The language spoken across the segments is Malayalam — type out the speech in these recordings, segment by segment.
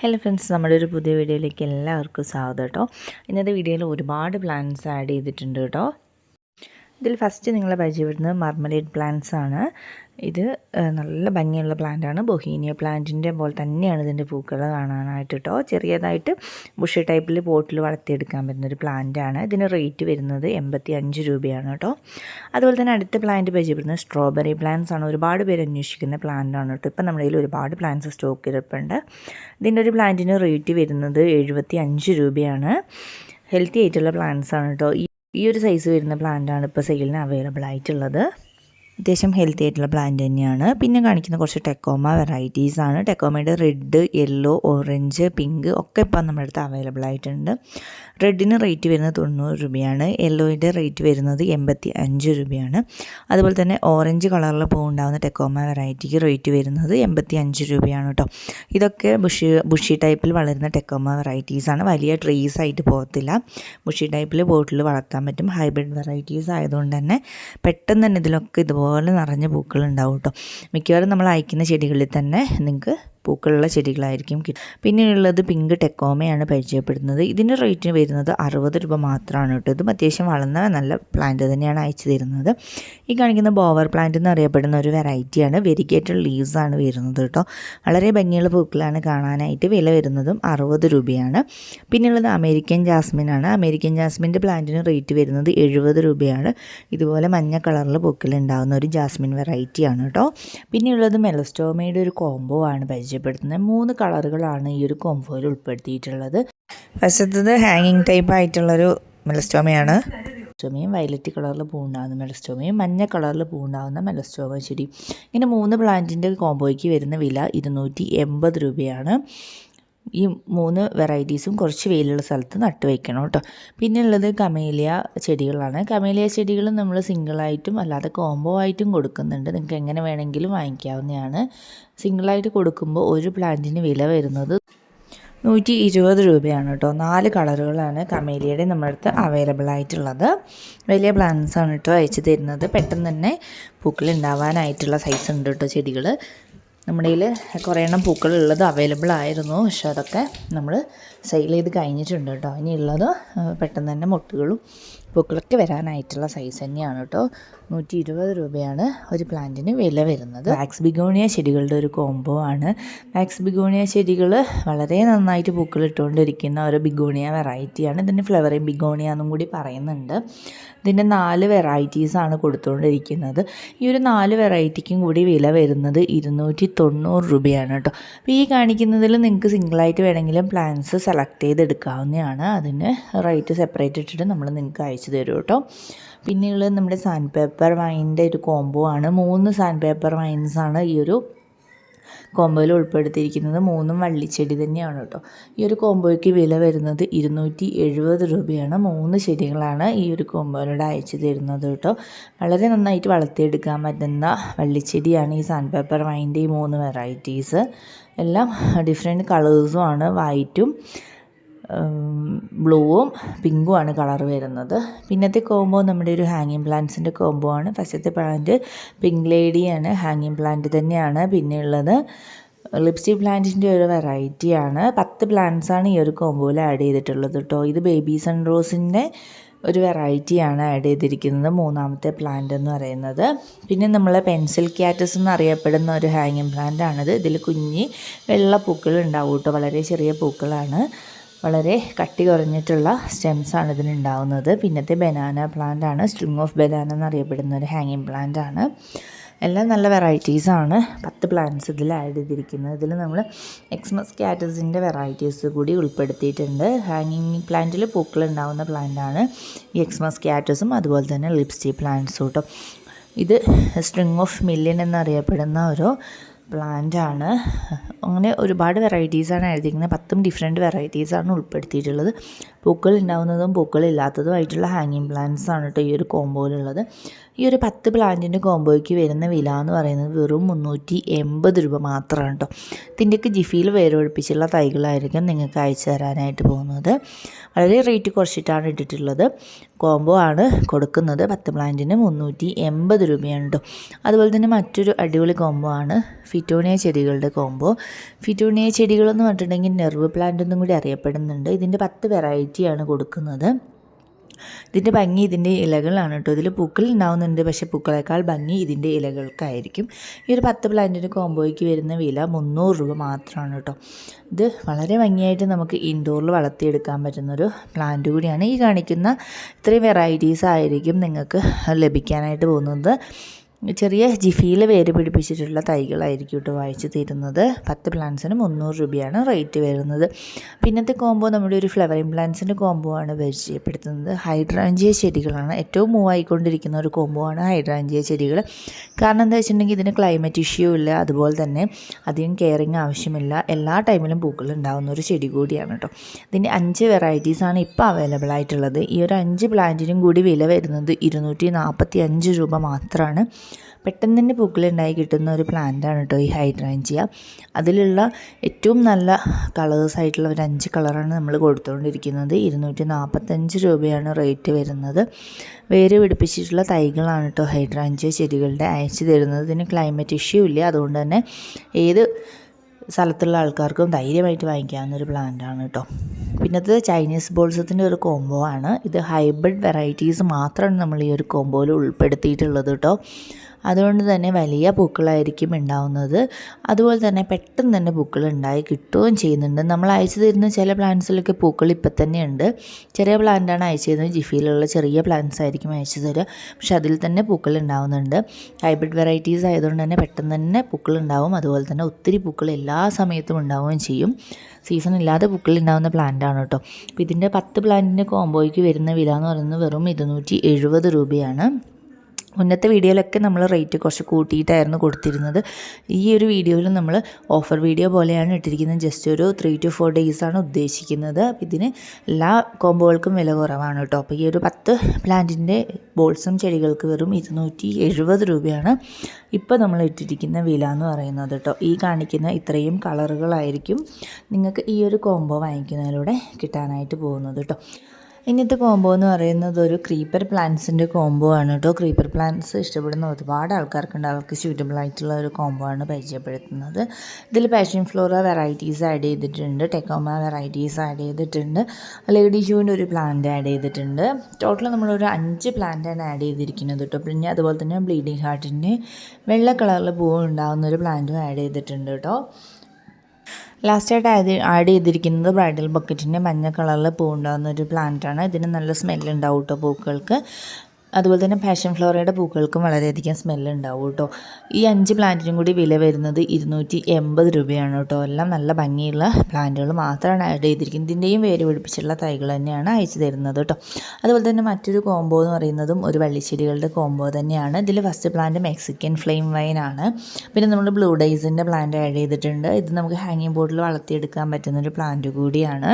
ഹലോ ഫ്രണ്ട്സ് നമ്മുടെ ഒരു പുതിയ വീഡിയോയിലേക്ക് എല്ലാവർക്കും സ്വാഗതം കേട്ടോ. ഇന്നത്തെ വീഡിയോയിൽ ഒരുപാട് പ്ലാന്റ്സ് ആഡ് ചെയ്തിട്ടുണ്ട് കേട്ടോ. ഇതിൽ ഫസ്റ്റ് നിങ്ങളെ പരിചയപ്പെടുന്നത് മർമലേഡ് പ്ലാന്റ്സ് ആണ്. ഇത് നല്ല ഭംഗിയുള്ള പ്ലാന്റാണ്. ബൊഹീനിയ പ്ലാന്റിന്റെ പോലെ തന്നെയാണ് ഇതിന്റെ പൂക്കൾ കാണാനായിട്ട് കേട്ടോ ചെറിയതായിട്ട് ബുഷ് ടൈപ്പിൽ പോട്ടിൽ വളർത്തിയെടുക്കാൻ പറ്റുന്ന ഒരു പ്ലാന്റാണ്. ഇതിന് റേറ്റ് വരുന്നത് എൺപത്തി അഞ്ച് രൂപയാണ് കേട്ടോ. അതുപോലെ തന്നെ അടുത്ത പ്ലാന്റ് പരിചയപ്പെടുന്നത് സ്ട്രോബെറി പ്ലാന്റ്സ് ആണ്. ഒരുപാട് പേര് അന്വേഷിക്കുന്ന പ്ലാന്റ് ആണ് കേട്ടോ. ഇപ്പം നമ്മുടെ കയ്യിൽ ഒരുപാട് പ്ലാന്റ്സ് സ്റ്റോക്ക് ചെയ്തിട്ടുണ്ട്. ഇതിന്റെ ഒരു പ്ലാന്റിന് റേറ്റ് വരുന്നത് എഴുപത്തി അഞ്ച് രൂപയാണ്. ഹെൽത്തി ആയിട്ടുള്ള പ്ലാന്റ്സ് ആണ് കേട്ടോ. ഈ ഒരു സൈസ് വരുന്ന പ്ലാന്റ് ആണ് ഇപ്പോൾ സെയിലിന് അവൈലബിൾ ആയിട്ടുള്ളത്. അത്യാവശ്യം ഹെൽത്തി ആയിട്ടുള്ള പ്ലാന്റ് തന്നെയാണ്. പിന്നെ കാണിക്കുന്ന കുറച്ച് ടെക്കോമ വെറൈറ്റീസ് ആണ്. ടെക്കോമയുടെ റെഡ് യെല്ലോ ഓറഞ്ച് പിങ്ക് ഒക്കെ ഇപ്പം നമ്മുടെ അടുത്ത് അവൈലബിൾ ആയിട്ടുണ്ട്. റെഡിന് റേറ്റ് വരുന്നത് തൊണ്ണൂറ് രൂപയാണ്. യെല്ലോയുടെ റേറ്റ് വരുന്നത് എൺപത്തി അഞ്ച് രൂപയാണ്. അതുപോലെ തന്നെ ഓറഞ്ച് കളറിൽ പൂവുണ്ടാകുന്ന ടെക്കോമ വെറൈറ്റിക്ക് റേറ്റ് വരുന്നത് എൺപത്തി അഞ്ച് രൂപയാണ് കേട്ടോ ഇതൊക്കെ ബുഷി ബുഷി ടൈപ്പിൽ വളരുന്ന ടെക്കോമ വെറൈറ്റീസ് ആണ്. വലിയ ട്രീസ് ആയിട്ട് പോകത്തില്ല. ബുഷി ടൈപ്പിൽ ബോട്ടിൽ വളർത്താൻ പറ്റും. ഹൈബ്രിഡ് വെറൈറ്റീസ് ആയതുകൊണ്ട് തന്നെ പെട്ടെന്ന് തന്നെ ഇതിലൊക്കെ ഇതുപോലെ നിറഞ്ഞ പൂക്കളുണ്ടാവും കേട്ടോ മിക്കവാറും നമ്മൾ അയക്കുന്ന ചെടികളിൽ തന്നെ നിങ്ങൾക്ക് പൂക്കളുള്ള ചെടികളായിരിക്കും പിന്നെയുള്ളത് പിങ്ക് ടെക്കോമയാണ് പരിചയപ്പെടുന്നത്. ഇതിന്റെ റേറ്റിന് വരുന്നത് അറുപത് രൂപ മാത്രമാണ് കേട്ടോ. ഇതും അത്യാവശ്യം വളർന്ന നല്ല പ്ലാന്റ് തന്നെയാണ് അയച്ചു തരുന്നത്. ഈ കാണിക്കുന്ന ബോവർ പ്ലാന്റ് എന്ന് അറിയപ്പെടുന്ന ഒരു വെറൈറ്റിയാണ് വെരിഗേറ്റഡ് ലീവ്സ് ആണ് വരുന്നത് കേട്ടോ. വളരെ ഭംഗിയുള്ള പൂക്കളാണ് കാണാനായിട്ട് വില വരുന്നതും അറുപത് രൂപയാണ്. പിന്നെയുള്ളത് അമേരിക്കൻ ജാസ്മിൻ ആണ്. അമേരിക്കൻ ജാസ്മിന്റെ പ്ലാന്റിന് റേറ്റ് വരുന്നത് എഴുപത് രൂപയാണ്. ഇതുപോലെ മഞ്ഞ കളറിൽ പൂക്കളുണ്ടാകുന്ന ഒരു ജാസ്മിൻ വെറൈറ്റിയാണ് കേട്ടോ. പിന്നെയുള്ളത് മെലസ്റ്റോമയുടെ ഒരു കോംബോ ആണ് പരിചയപ്പെടുത്തുന്നത് മൂന്ന് കളറുകളാണ് ഈ ഒരു കോംബോയിൽ ഉൾപ്പെടുത്തിയിട്ടുള്ളത്. ഫസ്റ്റത്തത് ഹാങ്ങിങ് ടൈപ്പ് ആയിട്ടുള്ളൊരു മെലസ്റ്റോമയാണ്. മെലസ്റ്റോമയും വയലറ്റ് കളറിൽ പൂണ്ടാവുന്ന മെലസ്റ്റോമയും മഞ്ഞ കളറിൽ പൂണ്ടാവുന്ന മെലസ്റ്റോമ ചെടി. ഇങ്ങനെ മൂന്ന് പ്ലാന്റിന്റെ കോംബോയ്ക്ക് വരുന്ന വില ഇരുന്നൂറ്റി എൺപത് രൂപയാണ്. ഈ മൂന്ന് വെറൈറ്റീസും കുറച്ച് വെയിലുള്ള സ്ഥലത്ത് നട്ട് വയ്ക്കണം കേട്ടോ. പിന്നെ ഉള്ളത് കമേലിയ ചെടികളാണ്. കമേലിയ ചെടികൾ നമ്മൾ സിംഗിളായിട്ടും അല്ലാതെ കോംബോ ആയിട്ടും കൊടുക്കുന്നുണ്ട്. നിങ്ങൾക്ക് എങ്ങനെ വേണമെങ്കിലും വാങ്ങിക്കാവുന്നതാണ്. സിംഗിളായിട്ട് കൊടുക്കുമ്പോൾ ഒരു പ്ലാന്റിന് വില വരുന്നത് നൂറ്റി ഇരുപത് രൂപയാണ് കേട്ടോ. നാല് കളറുകളാണ് കമേലിയുടെ നമ്മുടെ അടുത്ത് അവൈലബിൾ ആയിട്ടുള്ളത്. വലിയ പ്ലാന്റ്സാണ് കേട്ടോ അയച്ചു തരുന്നത്. പെട്ടെന്ന് തന്നെ പൂക്കൾ ഉണ്ടാവാനായിട്ടുള്ള സൈസ് ഉണ്ട് കേട്ടോ ചെടികൾ നമ്മുടെ കയ്യിൽ കുറേ എണ്ണം പൂക്കൾ ഉള്ളത് അവൈലബിൾ ആയിരുന്നു. പക്ഷെ അതൊക്കെ നമ്മൾ സെയിൽ ചെയ്ത് കഴിഞ്ഞിട്ടുണ്ട് കേട്ടോ. ഇനിയുള്ളത് പെട്ടെന്ന് തന്നെ മുട്ടുകളും പൂക്കളൊക്കെ വരാനായിട്ടുള്ള സൈസ് തന്നെയാണ് കേട്ടോ നൂറ്റി ഇരുപത് രൂപയാണ് ഒരു പ്ലാന്റിന് വില വരുന്നത്. വാക്സ് ബിഗോണിയ ചെടികളുടെ ഒരു കോംബോ ആണ്. വാക്സ് ബിഗോണിയ ചെടികൾ വളരെ നന്നായിട്ട് പൂക്കൾ ഇട്ടുകൊണ്ടിരിക്കുന്ന ഒരു ബിഗോണിയ വെറൈറ്റിയാണ് ഇതിന്റെ ഫ്ലവറിങ് ബിഗോണിയ എന്നും കൂടി പറയുന്നുണ്ട്. ഇതിന്റെ നാല് വെറൈറ്റീസാണ് കൊടുത്തുകൊണ്ടിരിക്കുന്നത്. ഈ ഒരു നാല് വെറൈറ്റിക്കും കൂടി വില വരുന്നത് ഇരുന്നൂറ്റി തൊണ്ണൂറ് രൂപയാണ് കേട്ടോ അപ്പോൾ ഈ കാണിക്കുന്നതിൽ നിങ്ങൾക്ക് സിംഗിളായിട്ട് വേണമെങ്കിലും പ്ലാന്റ്സ് സെലക്ട് ചെയ്തെടുക്കാവുന്നതാണ്. അതിന് റേറ്റ് സെപ്പറേറ്റ് ഇട്ടിട്ട് നമ്മൾ നിങ്ങൾക്ക് അയച്ചു തരും കേട്ടോ. പിന്നെയുള്ളത് നമ്മുടെ സാൻഡ് പേപ്പർ വൈന്റെ ഒരു കോംബോ ആണ്. മൂന്ന് സാൻഡ് പേപ്പർ വൈൻസ് ആണ് ഈ ഒരു കോംബോയിൽ ഉൾപ്പെടുത്തിയിരിക്കുന്നത്. മൂന്നും വള്ളിച്ചെടി തന്നെയാണ് കേട്ടോ. ഈ ഒരു കോംബോയ്ക്ക് വില വരുന്നത് ഇരുന്നൂറ്റി എഴുപത് രൂപയാണ്. മൂന്ന് ചെടികളാണ് ഈ ഒരു കോംബോയിലൂടെ അയച്ചു തരുന്നത് കേട്ടോ. വളരെ നന്നായിട്ട് വളർത്തിയെടുക്കാൻ പറ്റുന്ന വള്ളിച്ചെടിയാണ് ഈ സാൻഡ് പേപ്പർ വൈന്റെ ഈ മൂന്ന് വെറൈറ്റീസ് എല്ലാം ഡിഫറെന്റ് കളേഴ്സും ആണ്. വൈറ്റും ബ്ലൂവും പിങ്കും ആണ് കളർ വരുന്നത്. പിന്നത്തെ കോംബോ നമ്മുടെ ഒരു ഹാങ്ങിങ് പ്ലാന്റ്സിന്റെ കോംബോ ആണ്. ഫസ്റ്റത്തെ പ്ലാന്റ് പിങ്ക് ലേഡിയാണ് ഹാങ്ങിങ് പ്ലാന്റ് തന്നെയാണ്. പിന്നെ ഉള്ളത് ലിപ്സ്റ്റിക് പ്ലാന്റിന്റെ ഒരു വെറൈറ്റിയാണ് പത്ത് പ്ലാന്റ്സ് ആണ് ഈ ഒരു കോംബോയിൽ ആഡ് ചെയ്തിട്ടുള്ളത് കേട്ടോ ഇത് ബേബി സൺ റോസിന്റെ ഒരു വെറൈറ്റിയാണ് ആഡ് ചെയ്തിരിക്കുന്നത് മൂന്നാമത്തെ പ്ലാന്റ് എന്ന് പറയുന്നത്. പിന്നെ നമ്മൾ പെൻസിൽ ക്യാറ്റസ് എന്നറിയപ്പെടുന്ന ഒരു ഹാങ്ങിങ് പ്ലാന്റ് ആണിത്. ഇതിൽ കുഞ്ഞി വെള്ള പൂക്കൾ ഉണ്ടാവും കേട്ടോ വളരെ ചെറിയ പൂക്കളാണ്. വളരെ കട്ടി കുറഞ്ഞിട്ടുള്ള സ്റ്റെംസ് ആണ് ഇതിനുണ്ടാവുന്നത്. പിന്നത്തെ ബനാന പ്ലാന്റ് ആണ്. സ്ട്രിങ് ഓഫ് ബനാന എന്നറിയപ്പെടുന്ന ഒരു ഹാങ്ങിങ് പ്ലാന്റ് ആണ്. എല്ലാം നല്ല വെറൈറ്റീസ് ആണ്. പത്ത് പ്ലാന്റ്സ് ഇതിൽ ആഡ് ചെയ്തിരിക്കുന്നത്. ഇതിൽ നമ്മൾ എക്സ്മസ് കാറ്റസിന്റെ വെറൈറ്റീസ് കൂടി ഉൾപ്പെടുത്തിയിട്ടുണ്ട്. ഹാങ്ങിങ് പ്ലാന്റിൽ പൂക്കൾ ഉണ്ടാവുന്ന പ്ലാന്റാണ് ഈ എക്സ്മസ് കാറ്റസും അതുപോലെ തന്നെ ലിപ്സ്റ്റിക് പ്ലാന്റ്സും കേട്ടോ ഇത് സ്ട്രിങ് ഓഫ് മില്യൻ എന്നറിയപ്പെടുന്ന ഒരു പ്ലാന്റ് ആണ്. അങ്ങനെ ഒരുപാട് വെറൈറ്റീസാണ് എഴുതിയിരിക്കുന്നത്. പത്തും ഡിഫറെന്റ് വെറൈറ്റീസാണ് ഉൾപ്പെടുത്തിയിട്ടുള്ളത്. പൂക്കൾ ഉണ്ടാവുന്നതും പൂക്കൾ ഇല്ലാത്തതുമായിട്ടുള്ള ഹാങ്ങിങ് പ്ലാന്റ്സ് ആണ് കേട്ടോ ഈ ഒരു കോമ്പോയിലുള്ളത് ഈ ഒരു പത്ത് പ്ലാന്റിന്റെ കോമ്പോയ്ക്ക് വരുന്ന വില എന്ന് പറയുന്നത് വെറും മുന്നൂറ്റി എൺപത് രൂപ മാത്രമാണ് കേട്ടോ. ഇതിന്റെയൊക്കെ ജിഫിയിൽ വേരൊഴിപ്പിച്ചുള്ള തൈകളായിരിക്കും നിങ്ങൾക്ക് അയച്ചു തരാനായിട്ട് പോകുന്നത്. വളരെ റേറ്റ് കുറച്ചിട്ടാണ് ഇട്ടിട്ടുള്ളത്. കോംബോ ആണ് കൊടുക്കുന്നത് പത്ത് പ്ലാന്റിന് മുന്നൂറ്റി എൺപത് രൂപയാണ് കേട്ടോ. അതുപോലെ തന്നെ മറ്റൊരു അടിപൊളി കോംബോ ആണ് ഫിറ്റോണിയ ചെടികളുടെ കോംബോ. ഫിറ്റോണിയ ചെടികളെന്ന് പറഞ്ഞിട്ടുണ്ടെങ്കിൽ നെർവ് പ്ലാന്റ് എന്നും കൂടി അറിയപ്പെടുന്നുണ്ട്. ഇതിന്റെ പത്ത് വെറൈറ്റിയാണ് കൊടുക്കുന്നത്. ഇതിന്റെ ഭംഗി ഇതിന്റെ ഇലകളാണ് കേട്ടോ. ഇതിൽ പൂക്കൾ ഉണ്ടാവുന്നുണ്ട് പക്ഷേ പൂക്കളേക്കാൾ ഭംഗി ഇതിന്റെ ഇലകൾക്കായിരിക്കും. ഈ ഒരു പത്ത് പ്ലാന്റിന്റെ കോമ്പോയ്ക്ക് വരുന്ന വില മുന്നൂറ് രൂപ മാത്രമാണ് കേട്ടോ. ഇത് വളരെ ഭംഗിയായിട്ട് നമുക്ക് ഇൻഡോറിൽ വളർത്തിയെടുക്കാൻ പറ്റുന്നൊരു പ്ലാന്റ് കൂടിയാണ്. ഈ കാണിക്കുന്ന ഇത്രയും വെറൈറ്റീസ് ആയിരിക്കും നിങ്ങൾക്ക് ലഭിക്കാനായിട്ട് പോകുന്നത്. ചെറിയ ജിഫിയിൽ വേര് പിടിപ്പിച്ചിട്ടുള്ള തൈകളായിരിക്കും കേട്ടോ വായിച്ചു തരുന്നത്. പത്ത് പ്ലാന്റ്സിന് മുന്നൂറ് രൂപയാണ് റേറ്റ് വരുന്നത്. പിന്നത്തെ കോംബോ നമ്മുടെ ഒരു ഫ്ലവറിങ് പ്ലാന്റ്സിന്റെ കോംബോ ആണ് പരിചയപ്പെടുത്തുന്നത്. ഹൈഡ്രാഞ്ചിയ ചെടികളാണ്. ഏറ്റവും മൂവ് ആയിക്കൊണ്ടിരിക്കുന്ന ഒരു കോംബോ ആണ് ഹൈഡ്രാഞ്ചിയ ചെടികൾ കാരണം എന്താ വെച്ചിട്ടുണ്ടെങ്കിൽ ഇതിന് ക്ലൈമറ്റ് ഇഷ്യൂ ഇല്ല. അതുപോലെ തന്നെ അധികം കെയറിങ് ആവശ്യമില്ല. എല്ലാ ടൈമിലും പൂക്കൾ ഉണ്ടാകുന്ന ഒരു ചെടി കൂടിയാണ് കേട്ടോ ഇതിന്റെ അഞ്ച് വെറൈറ്റീസാണ് ഇപ്പോൾ അവൈലബിൾ ആയിട്ടുള്ളത്. ഈ ഒരു അഞ്ച് പ്ലാന്റിനും കൂടി വില വരുന്നത് ഇരുന്നൂറ്റി നാൽപ്പത്തി അഞ്ച് രൂപ മാത്രമാണ് പെട്ടെന്ന് തന്നെ പൂക്കളുണ്ടായി കിട്ടുന്ന ഒരു പ്ലാന്റാണ് കേട്ടോ ഈ ഹൈഡ്രാഞ്ചിയ. അതിലുള്ള ഏറ്റവും നല്ല കളേഴ്സ് ആയിട്ടുള്ള ഒരു അഞ്ച് കളറാണ് നമ്മൾ കൊടുത്തുകൊണ്ടിരിക്കുന്നത് ഇരുന്നൂറ്റി നാൽപ്പത്തഞ്ച് രൂപയാണ് റേറ്റ് വരുന്നത്. വേര് പിടിപ്പിച്ചിട്ടുള്ള തൈകളാണ് കേട്ടോ ഹൈഡ്രാഞ്ചിയ ചെടികളുടെ അയച്ചു തരുന്നത്. ഇതിന് ക്ലൈമറ്റ് ഇഷ്യൂ ഇല്ല. അതുകൊണ്ട് തന്നെ ഏത് സ്ഥലത്തുള്ള ആൾക്കാർക്കും ധൈര്യമായിട്ട് വാങ്ങിക്കാവുന്ന ഒരു പ്ലാന്റാണ് കേട്ടോ പിന്നത്തെ ചൈനീസ് ബോൾസത്തിന്റെ ഒരു കോംബോ ആണ്. ഇത് ഹൈബ്രിഡ് വെറൈറ്റീസ് മാത്രമാണ് നമ്മൾ ഈ ഒരു കോംബോയിൽ ഉൾപ്പെടുത്തിയിട്ടുള്ളത് കേട്ടോ അതുകൊണ്ട് തന്നെ വലിയ പൂക്കളായിരിക്കും ഉണ്ടാവുന്നത്. അതുപോലെ തന്നെ പെട്ടെന്ന് തന്നെ പൂക്കൾ ഉണ്ടായി കിട്ടുകയും ചെയ്യുന്നുണ്ട്. നമ്മൾ അയച്ചു തരുന്ന ചില പ്ലാന്റ്സിലൊക്കെ പൂക്കൾ ഇപ്പം തന്നെ ഉണ്ട് ചെറിയ പ്ലാന്റാണ് അയച്ചു തരുന്നത്. ജിഫിയിലുള്ള ചെറിയ പ്ലാന്റ്സ് ആയിരിക്കും അയച്ചു തരിക. പക്ഷെ അതിൽ തന്നെ പൂക്കൾ ഉണ്ടാവുന്നുണ്ട്. ഹൈബ്രിഡ് വെറൈറ്റീസ് ആയതുകൊണ്ട് തന്നെ പെട്ടെന്ന് തന്നെ പൂക്കൾ ഉണ്ടാവും. അതുപോലെ തന്നെ ഒത്തിരി പൂക്കൾ എല്ലാ സമയത്തും ഉണ്ടാവുകയും ചെയ്യും. സീസൺ ഇല്ലാതെ പൂക്കൾ ഉണ്ടാകുന്ന പ്ലാന്റാണ് കേട്ടോ. അപ്പോൾ ഇതിന്റെ പത്ത് പ്ലാന്റിന്റെ കോംബോയ്ക്ക് വരുന്ന വില എന്ന് പറയുന്നത് വെറും ഇരുന്നൂറ്റി എഴുപത് രൂപയാണ്. മുന്നത്തെ വീഡിയോയിലൊക്കെ നമ്മൾ റേറ്റ് കുറച്ച് കൂട്ടിയിട്ടായിരുന്നു കൊടുത്തിരുന്നത്. ഈ ഒരു വീഡിയോയിൽ നമ്മൾ ഓഫർ വീഡിയോ പോലെയാണ് ഇട്ടിരിക്കുന്നത്. ജസ്റ്റ് ഒരു ത്രീ ടു ഫോർ ആണ് ഉദ്ദേശിക്കുന്നത്. അപ്പം ഇതിന് എല്ലാ കോമ്പോകൾക്കും വില കുറവാണ് കേട്ടോ. അപ്പോൾ ഈ ഒരു പത്ത് പ്ലാന്റിന്റെ ബോൾസും ചെടികൾക്ക് വെറും ഇരുന്നൂറ്റി എഴുപത് രൂപയാണ് ഇപ്പോൾ നമ്മൾ ഇട്ടിരിക്കുന്ന വില എന്ന് പറയുന്നത് കേട്ടോ. ഈ കാണിക്കുന്ന ഇത്രയും കളറുകളായിരിക്കും നിങ്ങൾക്ക് ഈ ഒരു കോംബോ വാങ്ങിക്കുന്നതിലൂടെ കിട്ടാനായിട്ട് പോകുന്നത് കേട്ടോ. ഇന്നത്തെ കോംബോ എന്ന് പറയുന്നത് ഒരു ക്രീപ്പർ പ്ലാന്റ്സിന്റെ കോംബോ ആണ് കേട്ടോ ക്രീപ്പർ പ്ലാന്റ്സ് ഇഷ്ടപ്പെടുന്ന ഒരുപാട് ആൾക്കാർക്കുണ്ട്. അവർക്ക് സ്യൂട്ടബിൾ ആയിട്ടുള്ള ഒരു കോംബോ ആണ് പരിചയപ്പെടുത്തുന്നത്. ഇതിൽ പാഷൻ ഫ്ലോറ വെറൈറ്റീസ് ആഡ് ചെയ്തിട്ടുണ്ട്. ടെക്കോമ വെറൈറ്റീസ് ആഡ് ചെയ്തിട്ടുണ്ട്. ലേഡി ഷൂവിന്റെ ഒരു പ്ലാന്റ് ആഡ് ചെയ്തിട്ടുണ്ട്. ടോട്ടൽ നമ്മളൊരു അഞ്ച് പ്ലാന്റാണ് ആഡ് ചെയ്തിരിക്കുന്നത് കേട്ടോ പിന്നെ അതുപോലെ തന്നെ ബ്ലീഡിങ് ഹാർട്ടിന്റെ വെള്ള കളറിൽ പൂവ് ഉണ്ടാകുന്ന ഒരു പ്ലാന്റും ആഡ് ചെയ്തിട്ടുണ്ട് കേട്ടോ ലാസ്റ്റായിട്ട് ആഡ് ആഡ് ചെയ്തിരിക്കുന്നത് ബ്രൈഡൽ ബക്കറ്റിന്റെ മഞ്ഞ കളറിൽ പൂവുണ്ടാകുന്ന ഒരു പ്ലാന്റാണ്. ഇതിന് നല്ല സ്മെല്ലുണ്ടാവും കേട്ടോ പൂക്കൾക്ക്. അതുപോലെ തന്നെ പാഷൻ ഫ്ലോറയുടെ പൂക്കൾക്കും വളരെയധികം സ്മെല്ല് ഉണ്ടാവും കേട്ടോ. ഈ അഞ്ച് പ്ലാന്റിനും കൂടി വില വരുന്നത് ഇരുന്നൂറ്റി എൺപത് രൂപയാണ് കേട്ടോ. എല്ലാം നല്ല ഭംഗിയുള്ള പ്ലാന്റുകൾ മാത്രമാണ് ആഡ് ചെയ്തിരിക്കുന്നത്. ഇതിന്റെയും വേര് പിടിപ്പിച്ചുള്ള തൈകൾ തന്നെയാണ് അയച്ചു തരുന്നത് കേട്ടോ. അതുപോലെ തന്നെ മറ്റൊരു കോംബോ എന്ന് പറയുന്നതും ഒരു വള്ളിച്ചെടികളുടെ കോംബോ തന്നെയാണ്. ഇതിൽ first plant Mexican flame vine ആണ്. പിന്നെ നമ്മൾ ബ്ലൂ ഡൈസിന്റെ പ്ലാന്റ് ആഡ് ചെയ്തിട്ടുണ്ട്. ഇത് നമുക്ക് ഹാങ്ങിങ് ബോർഡിൽ വളർത്തിയെടുക്കാൻ പറ്റുന്നൊരു പ്ലാന്റ് കൂടിയാണ്.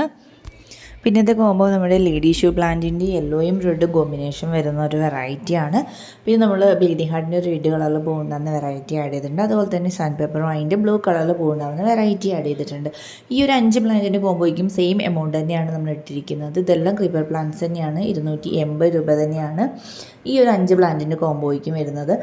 പിന്നത്തെ കോമ്പോ നമ്മുടെ ലേഡി ഷൂ പ്ലാന്റിന്റെ യെല്ലോയും റെഡ് കോമ്പിനേഷൻ വരുന്ന ഒരു വെറൈറ്റിയാണ് പിന്നെ നമ്മൾ ബ്ലീഡിങ് ഹാർട്ടിന്റെ ഒരു റെഡ് കളറിൽ പൂവുണ്ടാകുന്ന വെറൈറ്റി ആഡ് ചെയ്തിട്ടുണ്ട്. അതുപോലെ തന്നെ സാൻഡ് പേപ്പറും അതിന്റെ ബ്ലൂ കളറിൽ പൂവുണ്ടാകുന്ന വെറൈറ്റി ആഡ് ചെയ്തിട്ടുണ്ട്. ഈ ഒരു അഞ്ച് പ്ലാന്റിന്റെ കോമ്പോയ്ക്കും സെയിം എമൗണ്ട് തന്നെയാണ് നമ്മൾ ഇട്ടിരിക്കുന്നത്. ഇതെല്ലാം ക്രീപ്പർ പ്ലാന്റ്സ് തന്നെയാണ്. ഇരുന്നൂറ്റി എൺപത് രൂപ തന്നെയാണ് ഈ ഒരു അഞ്ച് പ്ലാന്റിന്റെ കോമ്പോയ്ക്കും വരുന്നത്.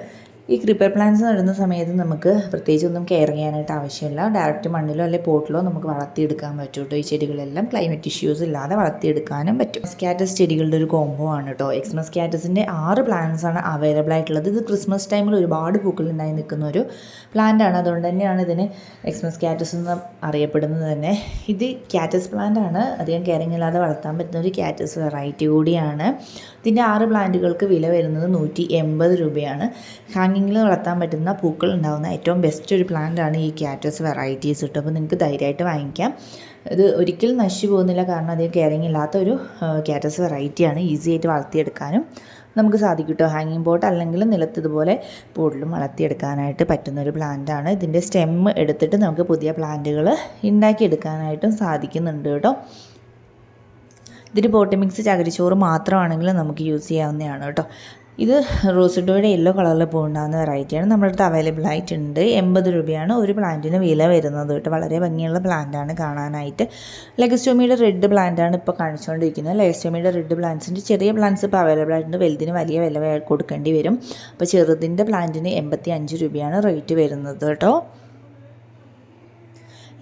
ഈ ക്രിപ്പർ പ്ലാന്റ്സ് നടുന്ന സമയത്ത് നമുക്ക് പ്രത്യേകിച്ച് ഒന്നും കെയർ ചെയ്യാനായിട്ട് ആവശ്യമില്ല. ഡയറക്റ്റ് മണ്ണിലോ അല്ലെങ്കിൽ പോട്ടിലോ നമുക്ക് വളർത്തിയെടുക്കാൻ പറ്റും കേട്ടോ ഈ ചെടികളെല്ലാം. ക്ലൈമറ്റ് ഇഷ്യൂസ് ഇല്ലാതെ വളർത്തിയെടുക്കാനും പറ്റും. സ്കാറ്റസ് ചെടികളുടെ ഒരു കോംബോ ആണ് കേട്ടോ എക്സ്മസ് സ്കാറ്റസിന്റെ ആറ് പ്ലാന്റ്സ് ആണ് അവൈലബിൾ ആയിട്ടുള്ളത്. ഇത് ക്രിസ്മസ് ടൈമിൽ ഒരുപാട് പൂക്കൾ ഉണ്ടായി നിൽക്കുന്ന ഒരു പ്ലാന്റ് ആണ്. അതുകൊണ്ട് തന്നെയാണ് ഇതിന് എക്സ്മസ് കാറ്റസ് എന്ന് അറിയപ്പെടുന്നത് തന്നെ. ഇത് കാറ്റസ് പ്ലാന്റ് ആണ്. അധികം കെയറിങ് ഇല്ലാതെ വളർത്താൻ പറ്റുന്ന ഒരു കാറ്റസ് വെറൈറ്റി കൂടിയാണ്. ഇതിന്റെ ആറ് പ്ലാന്റുകൾക്ക് വില വരുന്നത് നൂറ്റി എൺപത് രൂപയാണ്. ഹാങ്ങിങ്ങിൽ വളർത്താൻ പറ്റുന്ന പൂക്കൾ ഉണ്ടാകുന്ന ഏറ്റവും ബെസ്റ്റ് ഒരു പ്ലാന്റ് ആണ് ഈ ക്യാറ്റസ് വെറൈറ്റീസ് കിട്ടും അപ്പോൾ നിങ്ങൾക്ക് ധൈര്യമായിട്ട് വാങ്ങിക്കാം. ഇത് ഒരിക്കലും നശിച്ചു പോകുന്നില്ല. കാരണം അധികം കെയറിങ് ഇല്ലാത്ത ഒരു കാറ്റസ് വെറൈറ്റിയാണ് ഈസി ആയിട്ട് വളർത്തിയെടുക്കാനും നമുക്ക് സാധിക്കും കേട്ടോ ഹാങ്ങിങ് പോട്ട് അല്ലെങ്കിൽ നിലത്ത് ഇതുപോലെ പോട്ടിലും വളർത്തിയെടുക്കാനായിട്ട് പറ്റുന്ന ഒരു പ്ലാന്റാണ് ഇതിന്റെ സ്റ്റെം എടുത്തിട്ട് നമുക്ക് പുതിയ പ്ലാന്റുകൾ ഉണ്ടാക്കിയെടുക്കാനായിട്ടും സാധിക്കുന്നുണ്ട് കേട്ടോ ഇതിന് പോട്ടി മിക്സ് ചകിരിച്ചോറ് മാത്രമാണെങ്കിലും നമുക്ക് യൂസ് ചെയ്യാവുന്നതാണ് കേട്ടോ ഇത് റോസിഡോയുടെ യെല്ലോ കളറിൽ പോകുണ്ടാകുന്ന വെറൈറ്റിയാണ് നമ്മുടെ അടുത്ത് അവൈലബിൾ ആയിട്ടുണ്ട്. എൺപത് രൂപയാണ്. ഒരു പ്ലാന്റിന് വില വരുന്നത് കേട്ടോ. വളരെ ഭംഗിയുള്ള പ്ലാന്റാണ് കാണാനായിട്ട്. ലെഗസ്റ്റോമിയുടെ റെഡ് പ്ലാന്റാണ് ഇപ്പോൾ കാണിച്ചുകൊണ്ടിരിക്കുന്നത് ലെഗസ്റ്റോമിയുടെ റെഡ് പ്ലാന്റ്സിന്റെ ചെറിയ പ്ലാന്റ്സ് ഇപ്പോൾ അവൈലബിൾ ആയിട്ടുണ്ട്. വലുതിന് വലിയ വില കൊടുക്കേണ്ടി വരും. അപ്പോൾ ചെറുതിന്റെ പ്ലാന്റിന് എൺപത്തി അഞ്ച് രൂപയാണ് റേറ്റ് വരുന്നത് കേട്ടോ.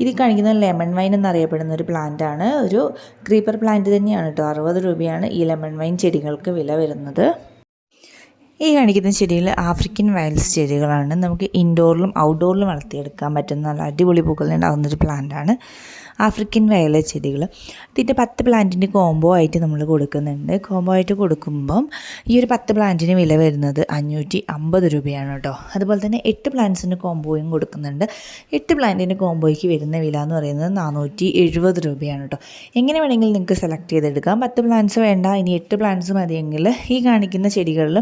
ഇത് കാണിക്കുന്ന ലെമൺ വൈൻ എന്നറിയപ്പെടുന്ന ഒരു പ്ലാന്റ് ആണ്. ഒരു ക്രീപ്പർ പ്ലാന്റ് തന്നെയാണ് കേട്ടോ. അറുപത് രൂപയാണ് ഈ ലെമൺ വൈൻ ചെടികൾക്ക് വില വരുന്നത്. ഈ കാണിക്കുന്ന ചെടികൾ ആഫ്രിക്കൻ വയൽസ് ചെടികളാണ്. നമുക്ക് ഇൻഡോറിലും ഔട്ട്ഡോറിലും വളർത്തിയെടുക്കാൻ പറ്റുന്ന നല്ല അടിപൊളി പൂക്കളുണ്ടാകുന്നൊരു പ്ലാന്റാണ് ആഫ്രിക്കൻ വയല ചെടികൾ ഇതിന്റെ പത്ത് പ്ലാന്റിന്റെ കോംബോ ആയിട്ട് നമ്മൾ കൊടുക്കുന്നുണ്ട്. കോംബോ ആയിട്ട് കൊടുക്കുമ്പം ഈ ഒരു പത്ത് പ്ലാന്റിന് വില വരുന്നത് അഞ്ഞൂറ്റി അമ്പത് രൂപയാണ് കേട്ടോ അതുപോലെ തന്നെ എട്ട് പ്ലാന്റ്സിന് കോംബോയും കൊടുക്കുന്നുണ്ട്. എട്ട് പ്ലാന്റിന് കോംബോയ്ക്ക് വരുന്ന വില എന്ന് പറയുന്നത് നാനൂറ്റി എഴുപത് രൂപയാണ് കേട്ടോ എങ്ങനെ വേണമെങ്കിലും നിങ്ങൾക്ക് സെലക്ട് ചെയ്തെടുക്കാം. പത്ത് പ്ലാന്റ്സ് വേണ്ട ഇനി എട്ട് പ്ലാന്റ്സ് മതിയെങ്കിൽ ഈ കാണിക്കുന്ന ചെടികളിൽ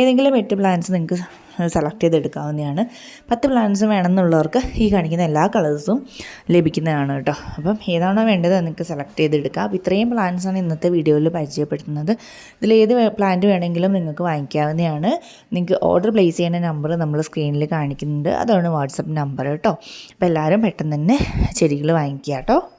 ഏതെങ്കിലും എട്ട് പ്ലാന്റ്സ് നിങ്ങൾക്ക് സെലക്ട് ചെയ്തെടുക്കാവുന്നതാണ്. പത്ത് പ്ലാന്റ്സ് വേണമെന്നുള്ളവർക്ക് ഈ കാണിക്കുന്ന എല്ലാ കളേഴ്സും ലഭിക്കുന്നതാണ് കേട്ടോ. അപ്പം ഏതാണോ വേണ്ടത് നിങ്ങൾക്ക് സെലക്ട് ചെയ്തെടുക്കാം. അപ്പോൾ ഇത്രയും പ്ലാന്റ്സാണ് ഇന്നത്തെ വീഡിയോയിൽ പരിചയപ്പെടുത്തുന്നത്. ഇതിൽ ഏത് പ്ലാന്റ് വേണമെങ്കിലും നിങ്ങൾക്ക് വാങ്ങിക്കാവുന്നതാണ്. നിങ്ങൾക്ക് ഓർഡർ പ്ലേസ് ചെയ്യുന്ന നമ്പർ നമ്മൾ സ്ക്രീനിൽ കാണിക്കുന്നുണ്ട്. അതാണ് വാട്സപ്പ് നമ്പർ കേട്ടോ. അപ്പോൾ എല്ലാവരും പെട്ടെന്ന് തന്നെ ചെടികൾ വാങ്ങിക്കുക കേട്ടോ.